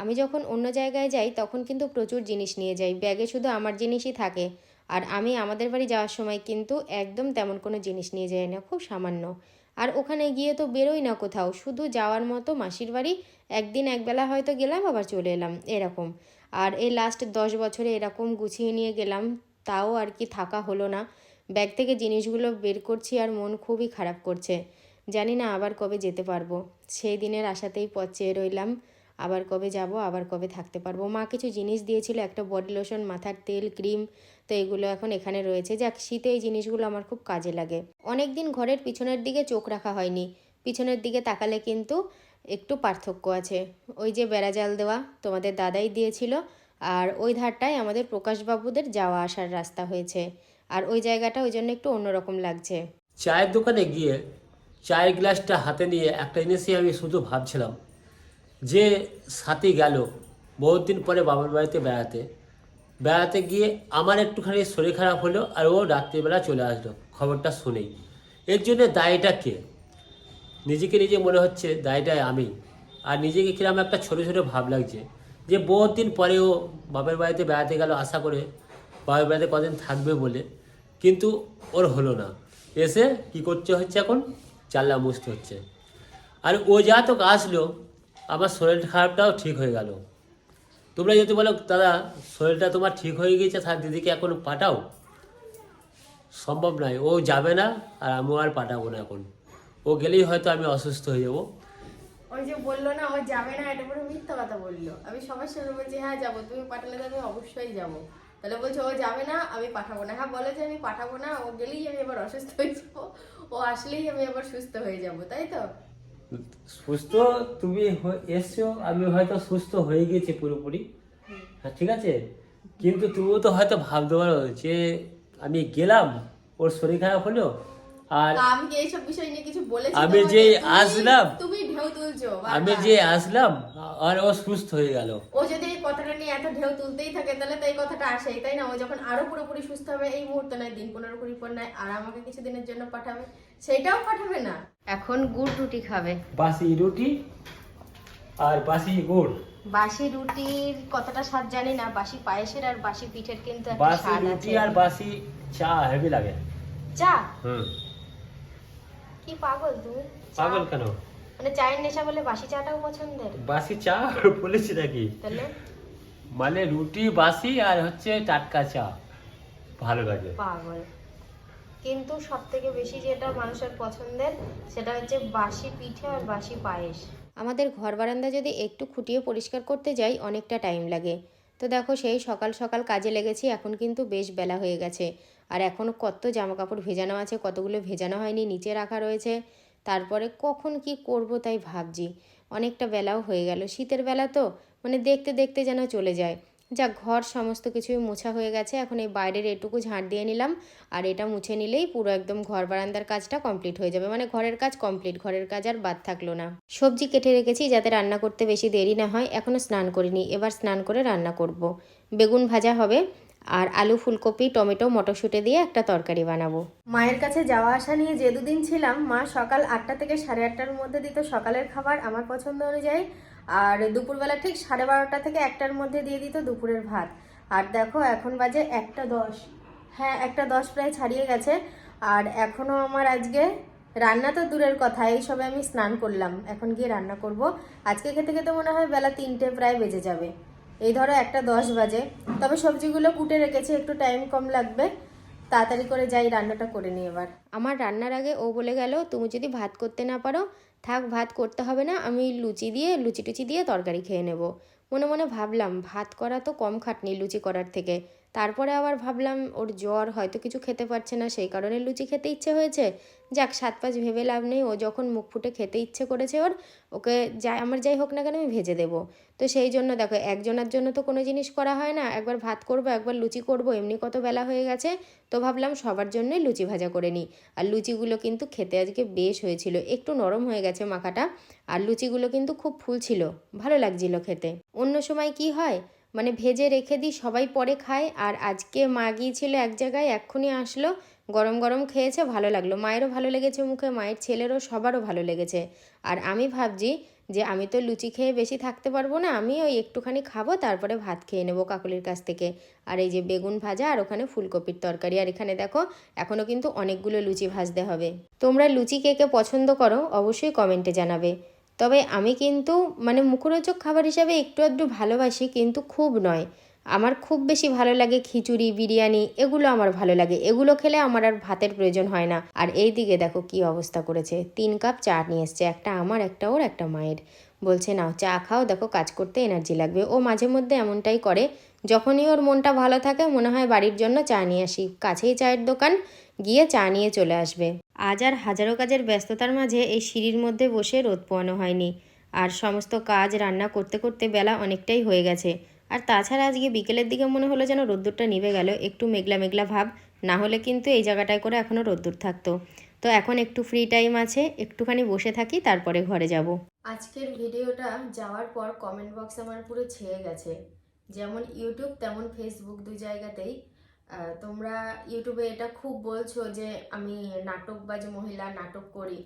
আমি যখন অন্য জায়গায় যাই, তখন কিন্তু প্রচুর জিনিস নিয়ে যাই। ব্যাগে শুধু আমার জিনিসই থাকে। আর আমি আমাদের বাড়ি যাওয়ার সময় কিন্তু একদম তেমন কোনো জিনিস নিয়ে যাই না, খুব সামান্য। আর ওখানে গিয়ে তো বেরোই না কোথাও। শুধু যাওয়ার মতো মাসির বাড়ি। একদিন একবেলা হয়তো গেলাম, আবার চলে এলাম, এরকম। আর এই লাস্ট দশ বছরে এরকম গুছিয়ে নিয়ে গেলাম, তাও আর কি থাকা হলো না। ব্যাগ থেকে জিনিসগুলো বের করছি আর মন খুবই খারাপ করছে। জানি না আবার কবে যেতে পারব। সেই দিনের আশাতেই পথ চেয়ে রইলাম। আবার কবে যাব, আবার কবে থাকতে পারব। মা কিছু জিনিস দিয়েছিল, একটা বডি লোশন মাথার তেল ক্রিম তো এগুলো এখন এখানে রয়েছে। যাক, শীতে এই জিনিসগুলো আমার খুব কাজে লাগে। অনেক দিন ঘরের পিছনের দিকে চোখ রাখা হয়নি। পিছনের দিকে তাকালে কিন্তু একটু পার্থক্য আছে। ওই যে বেড়া জাল দেওয়া তোমাদের দাদাই দিয়েছিল, আর ওই ধারটায় আমাদের প্রকাশবাবুদের যাওয়া আসার রাস্তা হয়েছে। আর ওই জায়গাটা ওই জন্য একটু অন্যরকম লাগছে। চায়ের দোকানে গিয়ে চায়ের গ্লাসটা হাতে নিয়ে একটা জিনিসই আমি শুধু ভাবছিলাম যে সাথী গেল, বহুত দিন পরে বাবার বাড়িতে বেড়াতে। বেড়াতে গিয়ে আমার একটুখানি শরীর খারাপ হলো আর ও রাত্রিবেলা চলে আসলো, খবরটা শুনেই। এর জন্য দায়টা কে? নিজেকে নিজে মনে হচ্ছে দায়টা আমি। আর নিজেকে কিরম একটা ছোটো ছোটো ভাব লাগছে যে বহুত দিন পরে ও বাপের বাড়িতে বেড়াতে গেল আশা করে বাপের বাড়িতে কদিন থাকবে বলে। কিন্তু ওর হলো না। এসে কি করতে হচ্ছে এখন? চাল্লা মুছতে হচ্ছে। আর ও যা তো আসলো আমার শরীর খারাপটাও ঠিক হয়ে গেল। তোমরা যদি বলো, দাদা, শরীরটা তোমার ঠিক হয়ে গিয়েছে তার দিদিকে এখন পাঠাও। সম্ভব নয়, ও যাবে না, আর আমিও আর পাঠাবো না এখন। ও গেলেই হয়তো আমি অসুস্থ হয়ে যাব। ওই যে বলল না, ও যাবে না, এটা পুরো মিথ্যা কথা বলল। আমি সবার সঙ্গে বলছি হ্যাঁ যাব, তুমি পাঠালে তো আমি অবশ্যই যাব। তাহলে বলছে, ও যাবে না, আমি পাঠাবো না। হ্যাঁ বলে যে আমি পাঠাবো না, ও গেলেই আমি আবার অসুস্থ হয়ে যাব। ও আসলেই আমি আবার সুস্থ হয়ে যাব, তাই তো? সুস্থ তুমি এসছো আমি হয়তো সুস্থ হয়ে গেছি পুরোপুরি। হ্যাঁ ঠিক আছে? কিন্তু তুমিও তো হয়তো ভাবতে পারো যে আমি গেলাম ওর শরীর খারাপ হলো আর আমি কি এইসব বিষয় নিয়ে কিছু বলেছি আমি যে আসলাম, তুমি ঢেউ তুলছো আমি। যে আসলাম আর ও সুস্থ হয়ে গেল। ও যদি এত ঢেউ তুলতেই থাকে তাহলে তো এই কথাটা আসেই তাই না? ও যখন আরও পুরোপুরি সুস্থ হবে এই মুহূর্তে নয় দিন পনেরো কুড়ি পর নয় আর আমাকে কিছুদিনের জন্য পাঠাবে সেটাও পাঠাবে না। এখন গুড় রুটি খাবে। বাসি রুটি আর বাসি গুড়। বাসি রুটির কতটা স্বাদ জানি না বাসি পায়েসের আর বাসি পিঠের কিন্তু একটা বাসি স্বাদ রুটি আছে। আর বাসি চা হেভি লাগে। চা? হুম। কি পাগল তুমি? চা- পাগল কেন? মানে চায়ের নেশা বলে বাসি চাটাও পছন্দের? বাসি চা বলেছি নাকি? তাহলে? মানে রুটি বাসি আর হচ্ছে টাটকা চা। ভালো লাগে। পাগল। কিন্তু সব থেকে বেশি যেটা মানুষের পছন্দের সেটা হচ্ছে বাসি পিঠে আর বাসি পায়েস। আমাদের ঘর বারান্দা যদি একটু খুঁটিয়ে পরিষ্কার করতে যাই অনেকটা টাইম লাগে। তো দেখো সেই সকাল সকাল কাজে লেগেছি এখন কিন্তু বেশ বেলা হয়ে গেছে। আর এখনও কত জামা কাপড় ভেজানো আছে কতগুলো ভেজানো হয়নি নিচে রাখা রয়েছে। তারপরে কখন কি করব তাই ভাবছি। অনেকটা বেলাও হয়ে গেল। শীতের বেলা তো মানে দেখতে দেখতে যেন চলে যায়। যা ঘর সমস্ত কিছুই মোছা হয়ে গেছে। এখন এই বাইরের এটুকু ঝাঁট দিয়ে নিলাম। আর এটা মুছে নিলেই পুরো একদম ঘর বারান্দার কাজটা কমপ্লিট হয়ে যাবে। মানে ঘরের কাজ কমপ্লিট, ঘরের কাজ আর বাদ থাকল না। সবজি কেটে রেখেছি যাতে রান্না করতে বেশি দেরি না হয়। এখনও স্নান করিনি। এবার স্নান করে রান্না করব। বেগুন ভাজা হবে। আর আলু, ফুলকপি, টমেটো, মটরশুঁটি দিয়ে একটা তরকারি বানাবো। মায়ের কাছে যাওয়া আসা নিয়ে যে দুদিন ছিলাম, মা সকাল আটটা থেকে সাড়ে আটটার মধ্যে দিত সকালের খাবার। আমার পছন্দ অনুযায়ী আর দুপুরবেলা ঠিক সাড়ে বারোটা থেকে একটার মধ্যে দিয়ে দিত দুপুরের ভাত। আর দেখো, এখন বাজে একটা দশ। হ্যাঁ একটা দশ প্রায় ছাড়িয়ে গেছে। আর এখনও আমার আজকে রান্না তো দূরের কথা, এই সবে আমি স্নান করলাম। এখন গিয়ে রান্না করব। আজকে খেতে খেতে মনে হয় বেলা তিনটে প্রায় বেজে যাবে। এই ধরো একটা দশ বাজে। তবে সবজিগুলো কুটে রেখেছি, একটু টাইম কম লাগবে। তাড়াতাড়ি করে যাই, রান্নাটা করে নিই এবার। আমার রান্নার আগে ও বলে গেল, তুমি যদি ভাত করতে না পারো থাক, ভাত করতে হবে না, আমি লুচি দিয়ে, লুচি টুচি দিয়ে তরকারি খেয়ে নেব। মনে মনে ভাবলাম, ভাত করা তো কম খাটনি লুচি করার থেকে। তারপরে আবার ভাবলাম ওর জ্বর হয়তো কিছু খেতে পারছে না, সেই কারণে লুচি খেতে ইচ্ছে হয়েছে। যাক, সাত পাঁচ ভেবে লাভ নেই, ও যখন মুখ ফুটে খেতে ইচ্ছে করেছে ওর, ওকে যাই, আমার যাই হোক না কেন আমি ভেজে দেবো। তো সেই জন্য দেখো, একজনের জন্য তো কোনো জিনিস করা হয় না, একবার ভাত করব, একবার লুচি করব, এমনি কত বেলা হয়ে গেছে, তো ভাবলাম সবার জন্যই লুচি ভাজা করে নিই। আর লুচিগুলো কিন্তু খেতে আজকে বেশ হয়েছিল, একটু নরম হয়ে গেছে মাখাটা, আর লুচিগুলো কিন্তু খুব ফুল ছিল, ভালো লাগছিল খেতে। অন্য সময় কি হয় মানে ভেজে রেখে দিই, সবাই পরে খায়। আর আজকে মা গিয়েছিল এক জায়গায়, এক্ষুনি আসলো, গরম গরম খেয়েছে, ভালো লাগল। মায়েরও ভালো লেগেছে মুখে, মায়ের ছেলেরও, সবারও ভালো লেগেছে। আর আমি ভাবছি যে আমি তো লুচি খেয়ে বেশি থাকতে পারব না, আমি ওই একটুখানি খাব, তারপরে ভাত খেয়ে নেব কাকুলির কাছ থেকে। আর এই যে বেগুন ভাজা আর ওখানে ফুলকপির তরকারি। আর এখানে দেখো এখনও কিন্তু অনেকগুলো লুচি ভাজতে হবে। তোমরা লুচি কে কে পছন্দ করো, অবশ্যই কমেন্টে জানাবে। তবে আমি কিন্তু মানে মুখরোচক খাবার হিসাবে একটু আধটু ভালোবাসি, কিন্তু খুব নয়। আমার খুব বেশি ভালো লাগে খিচুড়ি, বিরিয়ানি, এগুলো আমার ভালো লাগে। এগুলো খেলে আমার আর ভাতের প্রয়োজন হয় না। আর এই দিকে দেখো কি অবস্থা করেছে। তিন কাপ চা নিয়ে এসছে, একটা আমার, একটা ওর, একটা মায়ের। বলছে, নাও চা খাও, দেখো কাজ করতে এনার্জি লাগবে। ও মাঝে মধ্যে এমনটাই করে। যখনই ওর মনটা ভালো থাকে, মনে হয় বাড়ির জন্য চা নিয়ে আসি। কাছেই চায়ের দোকান, গিয়ে চা নিয়ে চলে আসবে। আজ আর হাজারো কাজের ব্যস্ততার মাঝে এই সিঁড়ির মধ্যে বসে রোদ পোয়ানো হয়নি। আর সমস্ত কাজ রান্না করতে করতে বেলা অনেকটাই হয়ে গেছে। আর তাছাড়া আজকে বিকেলের দিকে মনে হলো যেন রোদ্দুরটা নিভে গেল, একটু মেঘলা মেঘলা ভাব। না হলে কিন্তু এই জায়গাটায় করে এখনও রোদ্দুর থাকতো। তো এখন একটু ফ্রি টাইম আছে, একটুখানি বসে থাকি, তারপরে ঘরে যাব। আজকের ভিডিওটা যাওয়ার পর কমেন্ট বক্স আমার পুরো ছেয়ে গেছে। যেমন ইউটিউব তেমন ফেসবুক দু জায়গাতেই। তোমরা ইউটিউবে এটা খুব বলছো যে আমি নাটকবাজ মহিলা নাটক করি।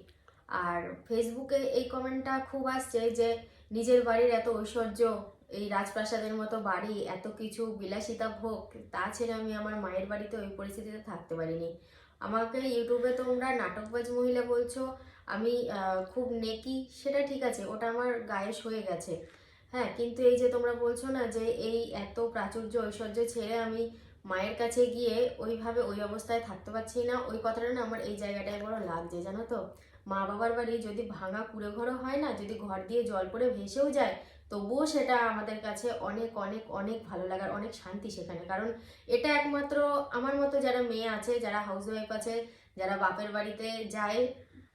আর ফেসবুকে এই কমেন্টটা খুব আসছে যে নিজের বাড়ির এত ঐশ্বর্য, এই রাজপ্রাসাদের মতো বাড়ি, এত কিছু বিলাসিতা ভোগ, তা ছেড়ে আমি আমার মায়ের বাড়িতে ওই পরিস্থিতিতে থাকতে পারিনি। আমাকে ইউটিউবে তোমরা নাটকবাজ মহিলা বলছো, আমি খুব নেকি, সেটা ঠিক আছে, ওটা আমার গায়েস হয়ে গেছে। হ্যাঁ কিন্তু এই যে তোমরা বলছো না যে এই এত প্রাচুর্য ঐশ্বর্য ছেড়ে আমি মায়ের কাছে গিয়ে ওইভাবে ওই অবস্থায় থাকতে পারছি না। ওই কথাটা না আমার এই জায়গাটায় বড় লাগছে, জানো তো। মা বাবার বাড়ি যদি ভাঙা কুড়ে ঘরও হয় না, যদি ঘর দিয়ে জল পড়ে ভেসেও যায়, তবুও সেটা আমাদের কাছে অনেক অনেক অনেক ভালো লাগার, অনেক শান্তি সেখানে। কারণ এটা একমাত্র আমার মতো যারা মেয়ে আছে, যারা হাউস ওয়াইফ আছে, যারা বাপের বাড়িতে যায়,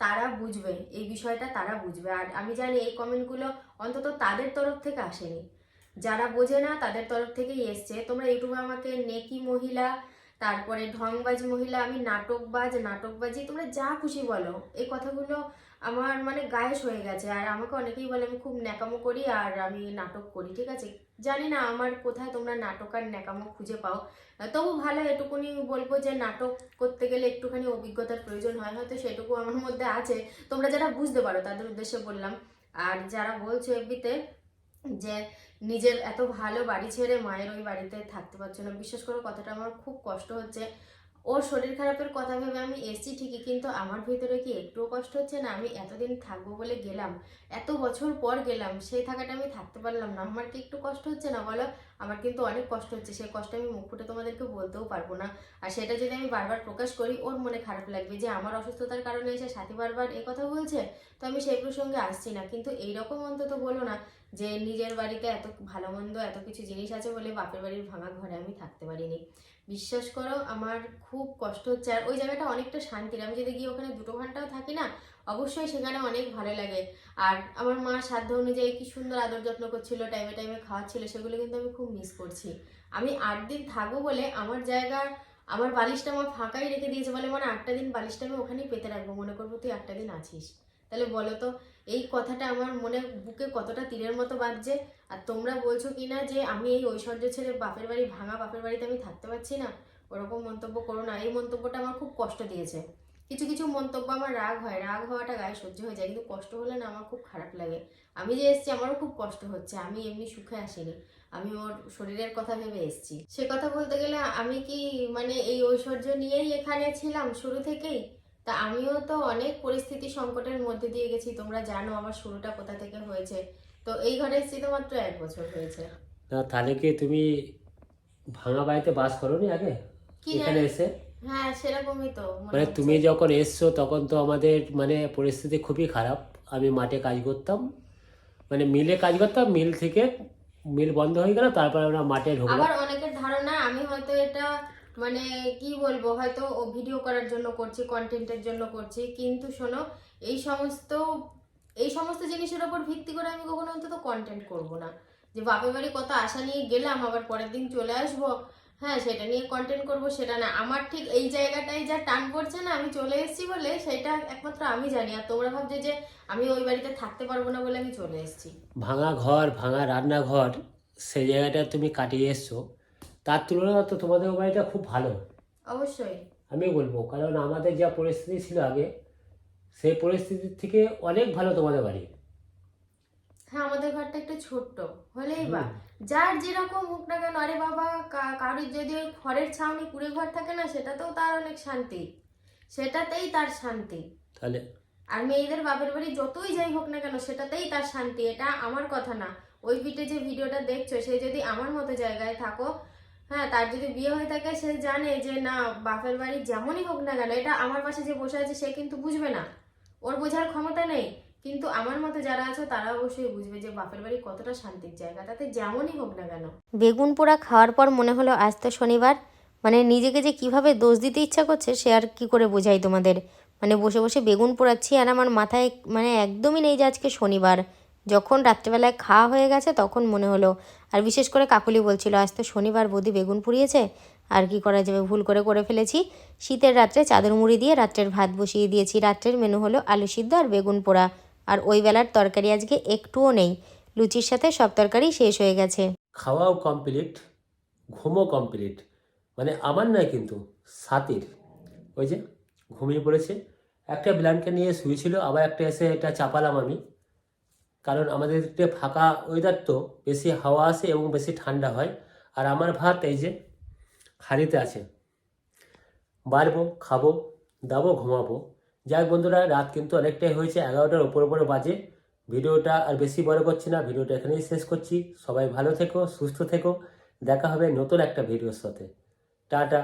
তারা বুঝবে। এই বিষয়টা তারা বুঝবে। আর আমি জানি এই কমেন্টগুলো অন্তত তাদের তরফ থেকে আসেনি। যারা বোঝে না, তাদের তরফ থেকেই এসছে। তোমরা ইউটিউবে আমাকে নেকি মহিলা, তারপরে ঢংবাজ মহিলা, আমি নাটকবাজ, নাটকবাজি, তোমরা যা খুশি বলো। এই কথাগুলো আমার মানে গায়েস হয়ে গেছে। আর আমাকে অনেকেই বলে, আমি খুব ন্যাকামো করি আর আমি নাটক করি। ঠিক আছে? জানি না আমার কোথায় তোমরা নাটক আর ন্যাকামো খুঁজে পাও। তবু ভালো এটুকুনি বলব যে, নাটক করতে গেলে একটুখানি অভিজ্ঞতার প্রয়োজন হয়। হয়তো সেটুকু আমার মধ্যে আছে। তোমরা যারা বুঝতে পারো, তাদের উদ্দেশ্যে বললাম। আর যারা বলছো এফবিতে যে নিজের এত ভালো বাড়ি ছেড়ে মায়ের ওই বাড়িতে থাকতে পারছে না। বিশ্বাস করো, কথাটা আমার খুব কষ্ট হচ্ছে। ওর শরীর খারাপের কথা ভেবে আমি এসছি ঠিকই, কিন্তু আমার ভিতরে কি একটুও কষ্ট হচ্ছে না? আমি এতদিন থাকব বলে গেলাম, এত বছর পর গেলাম, সেই থাকাটা আমি থাকতে পারলাম না। আমার কি একটু কষ্ট হচ্ছে না বলো? আমার কিন্তু অনেক কষ্ট হচ্ছে, সেই কষ্ট আমি মুখ ফুটে তোমাদেরকে বলতেও পারব না। আর সেটা যদি আমি বারবার প্রকাশ করি, ওর মনে খারাপ লাগবে যে আমার অসুস্থতার কারণে এসে সাথী বারবার এ কথা বলছে, তো আমি সেই প্রসঙ্গে আসছি না। কিন্তু এইরকম অন্তত বলো না যে নিজের বাড়িতে এত ভালো মন্দ এত কিছু জিনিস আছে বলে বাপের বাড়ির ভাঙা ঘরে আমি থাকতে পারিনি। বিশ্বাস করো, আমার খুব কষ্ট হচ্ছে। আর ওই জায়গাটা অনেকটা শান্তির। আমি যদি গিয়ে ওখানে দুটো ঘন্টাও থাকি না অবশ্যই সেখানে অনেক ভালো লাগে। আর আমার মা সাধ্য অনুযায়ী কি সুন্দর আদর যত্ন করছিল, টাইমে টাইমে খাওয়াচ্ছিল, সেগুলো কিন্তু আমি খুব মিস করছি। আমি আট দিন থাকব বলে আমার জায়গার, আমার বালিশটা আমার ফাঁকাই রেখে দিয়েছে বলে মানে আটটা দিন বালিশটা আমি ওখানেই পেতে রাখব। মনে করব তুই আটটা দিন আছিস। তাহলে বলো তো, এই কথাটা আমার মনে বুকে কতটা তীরের মতো বাজছে আর তোমরা বলছো কি না যে আমি এই ঐশ্বর্য ছেড়ে বাপের বাড়ি ভাঙা বাপের বাড়িতে আমি থাকতে পারছি না? ওরকম মন্তব্য করো না। এই মন্তব্যটা আমার খুব কষ্ট দিয়েছে। কিছু কিছু মন্তব্য আমার রাগ হয় রাগ হওয়াটা গায়ে সহ্য হয়ে যায় কিন্তু কষ্ট হলে না আমার খুব খারাপ লাগে। আমি যে এসেছি আমারও খুব কষ্ট হচ্ছে আমি এমনি সুখে আসিনি আমি ওর শরীরের কথা ভেবে এসেছি। সে কথা বলতে গেলে আমি কি মানে এই ঐশ্বর্য নিয়েই এখানে ছিলাম শুরু থেকেই? তা আমিও তো অনেক পরিস্থিতি সংকটের মধ্যে দিয়ে গেছি তোমরা জানো আমার শুরুটা কোথা থেকে হয়েছে? তো এই ঘরে এসেছি তো মাত্র এক বছর হয়েছে। না তাহলে কি তুমি ভাঙা বাড়িতে বাস করোনি আগে? কি এখানে এসে? হ্যাঁ সেরকমই তো মানে তুমি যখন এসছো তখন তো আমাদের মানে পরিস্থিতি খুবই খারাপ। আমি মাঠে কাজ করতাম। মানে মিলে কাজ করতাম মিল থেকে মিল বন্ধ হয়ে গেল তারপর আমরা মাঠে ঢুকলাম। আবার অনেকের ধারণা আমি হয়তো এটা মানে কি বলব হয়তো ও ভিডিও করার জন্য করছি কন্টেন্টের জন্য করছি কিন্তু শোনো এই সমস্ত এই সমস্ত জিনিসের ওপর ভিত্তি করে আমি কখনো অন্তত কন্টেন্ট করব না। যে বাপের বাড়ি কত আশা নিয়ে গেলাম আবার পরের দিন চলে আসব হ্যাঁ সেটা নিয়ে কন্টেন্ট করব সেটা না। আমার ঠিক এই জায়গাটায় যা টান পড়ছে না আমি চলে এসেছি বলে সেটা একমাত্র আমি জানি। আর তোমরা ভাবছ যে আমি ওই বাড়িতে থাকতে পারব না বলে আমি চলে এসেছি। ভাঙা ঘর ভাঙা রান্নাঘর সেই জায়গাটা তুমি কাটিয়ে এসছো। তার তুলনায় তো তোমাদের বাড়িটা খুব ভালো। অবশ্যই। আমি বলব কারণ আমাদের যা পরিস্থিতি ছিল আগে সেই পরিস্থিতির থেকে অনেক ভালো তোমাদের বাড়ি। হ্যাঁ আমাদের ঘরটা একটু ছোট্ট হলেই বা। যার যেরকম হোক না কেন আরে বাবা কারোর যদি ওই খড়ের ছাউনি কুড়ে ঘর থাকে না সেটাতেও তার অনেক শান্তি। সেটাতেই তার শান্তি। তাহলে? আর মেয়েদের বাপের বাড়ি যতই যাই হোক না কেন সেটাতেই তার শান্তি। এটা আমার কথা না। ওই পিঠে যে ভিডিওটা দেখছ সে যদি আমার মতো জায়গায় থাকো হ্যাঁ তার যদি বিয়ে হয়ে থাকে সে জানে যে না বাপের বাড়ি যেমনই হোক না কেন এটা আমার পাশে যে বসে আছে সে কিন্তু বুঝবে না। ওর বোঝার ক্ষমতা নেই। কিন্তু আমার মতো যারা আছে তারা অবশ্যই বুঝবে যে বাপের বাড়ি কতটা শান্তির জায়গা, তাতে যেমনই হোক না কেন। বেগুন পোড়া খাওয়ার পর মনে হলো আজ তো শনিবার মানে নিজেকে যে কীভাবে দোষ দিতে ইচ্ছা করছে সে আর কি করে বোঝাই তোমাদের? মানে বসে বসে বেগুন পোড়াচ্ছি আর আমার মাথায় মানে একদমই নেই যে আজকে শনিবার। যখন রাত্রেবেলায় খাওয়া হয়ে গেছে তখন মনে হলো, আর বিশেষ করে কাকুলি বলছিল, আজ তো শনিবার, বৌদি বেগুন পুড়িয়েছে, আর কি করা যাবে? ভুল করে করে ফেলেছি। শীতের রাত্রে চাদর মুড়ি দিয়ে রাত্রের ভাত বসিয়ে দিয়েছি। রাত্রের মেনু হলো আলু সিদ্ধ আর বেগুন পোড়া। আর ওই বেলার তরকারি আজকে একটুও নেই। লুচির সাথে সব তরকারি শেষ হয়ে গেছে। খাওয়াও কমপ্লিট ঘুমও কমপ্লিট মানে আমার নয় কিন্তু, সাতির। ওই যে ঘুমিয়ে পড়েছে। একটা ব্ল্যাঙ্কেট নিয়ে শুয়েছিল, আবার একটা এসে এটা চাপালাম আমি। কারণ আমাদের একটু ফাঁকা ওয়েদার তো, বেশি হাওয়া আসে এবং বেশি ঠান্ডা হয়। আর আমার ভাত এই যে হাঁড়িতে আছে। বাড়বো, খাব, দাবো, ঘুমাবো। যাই বন্ধুরা, রাত কিন্তু অনেকটাই হয়েছে, এগারোটার ওপর ওপরে বাজে। ভিডিওটা আর বেশি বড় করছি না, ভিডিওটা এখানেই শেষ করছি। সবাই ভালো থেকো, সুস্থ থেকো। দেখা হবে নতুন একটা ভিডিওর সাথে। টাটা।